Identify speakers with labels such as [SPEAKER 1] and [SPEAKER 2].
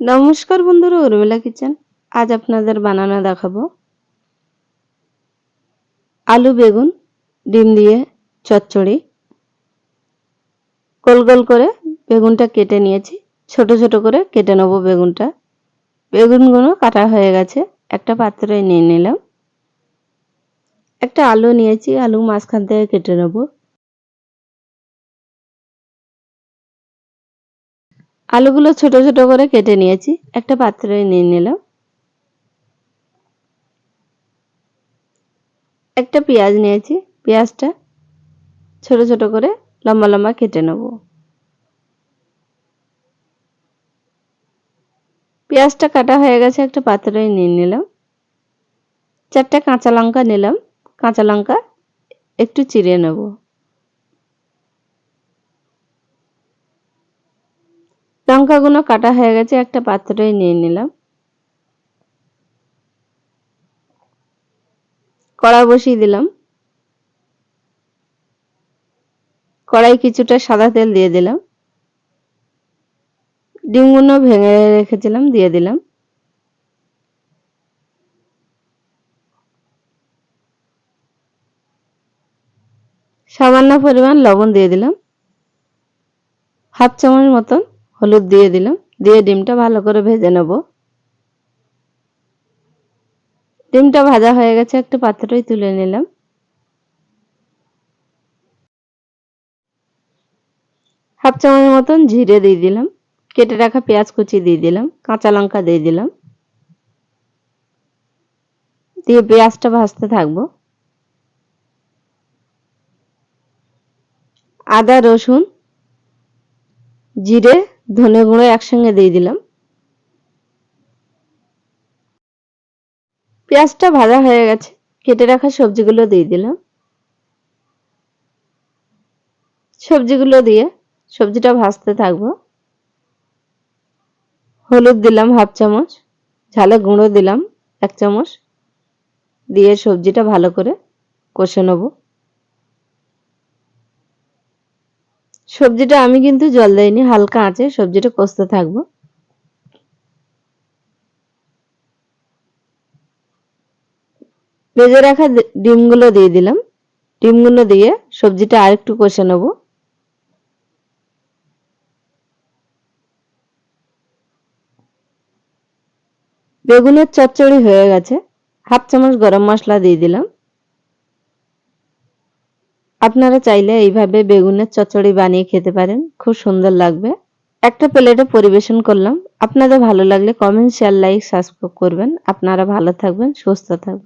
[SPEAKER 1] নমস্কার বন্ধুরা, উর্মিলা কিচেন। আজ আপনাদের বানানো দেখাবো আলু বেগুন, ডিম দিয়ে চচ্চড়ি। গোল গোল করে বেগুনটা কেটে নিয়েছি। ছোট ছোট করে কেটে নেব বেগুনটা। বেগুনগুলো কাটা হয়ে গেছে, একটা পাত্রে নিয়ে নিলাম। একটা আলু নিয়েছি, আলু মাঝখান থেকে কেটে নেব। আলুগুলো ছোট ছোট করে কেটে নিয়েছি। একটা পাত্রে নিয়ে নিলাম। একটা পেঁয়াজ নিয়েছি। পেঁয়াজটা ছোট ছোট করে লম্বা লম্বা কেটে নেব। পেঁয়াজটা কাটা হয়ে গেছে, একটা পাত্রে নিয়ে নিলাম। চারটা কাঁচা লঙ্কা নিলাম। কাঁচা লঙ্কা একটু চিড়ে নেব। লঙ্কাগুলো কাটা হয়ে গেছে, একটা পাত্রে নিয়ে নিলাম। কড়া বসিয়ে দিলাম। কড়াই কিছুটা সাদা তেল দিয়ে দিলাম। ডিমগুলো ভেঙে রেখেছিলাম, দিয়ে দিলাম। সামান্য পরিমাণ লবণ দিয়ে দিলাম। হাফ চামচ মতন হলুদ দিয়ে দিলাম। দিয়ে ডিমটা ভালো করে ভেজে নেব। ডিমটা ভাজা হয়ে গেছে, একটা পাত্রই তুলে নিলাম। হাফ চামচ মতন জিরে দিয়ে দিলাম। কেটে রাখা পেঁয়াজ কুচি দিয়ে দিলাম। কাঁচা লঙ্কা দিয়ে দিলাম। দিয়ে পেঁয়াজটা ভাজতে থাকব। আদা, রসুন, জিরে ধনে গুঁড়ো একসঙ্গে দিয়ে দিলাম। পেঁয়াজটা ভাজা হয়ে গেছে, কেটে রাখা সবজিগুলো দিয়ে দিলাম। সবজিগুলো দিয়ে সবজিটা ভাজতে থাকব। হলুদ দিলাম হাফ চামচ, ঝালে গুঁড়ো দিলাম এক চামচ, দিয়ে সবজিটা ভালো করে কষে নেব। সবজিটা আমি কিন্তু জল দেইনি, হালকা আছে, সবজিটা কষতে থাকব। ভেজে রাখা ডিমগুলো দিয়ে দিলাম। ডিমগুলো দিয়ে সবজিটা আরেকটু কষে নেব। বেগুনের চচ্চড়ি হয়ে গেছে। হাফ চামচ গরম মশলা দিয়ে দিলাম। আপনারা চাইলে এইভাবে বেগুনের চচ্চড়ি বানিয়ে খেতে পারেন, খুব সুন্দর লাগবে। একটা প্লেটে পরিবেশন করলাম। আপনাদের ভালো লাগলে কমেন্ট শেয়ার লাইক সাবস্ক্রাইব করবেন। আপনারা ভালো থাকবেন, সুস্থ থাকবেন।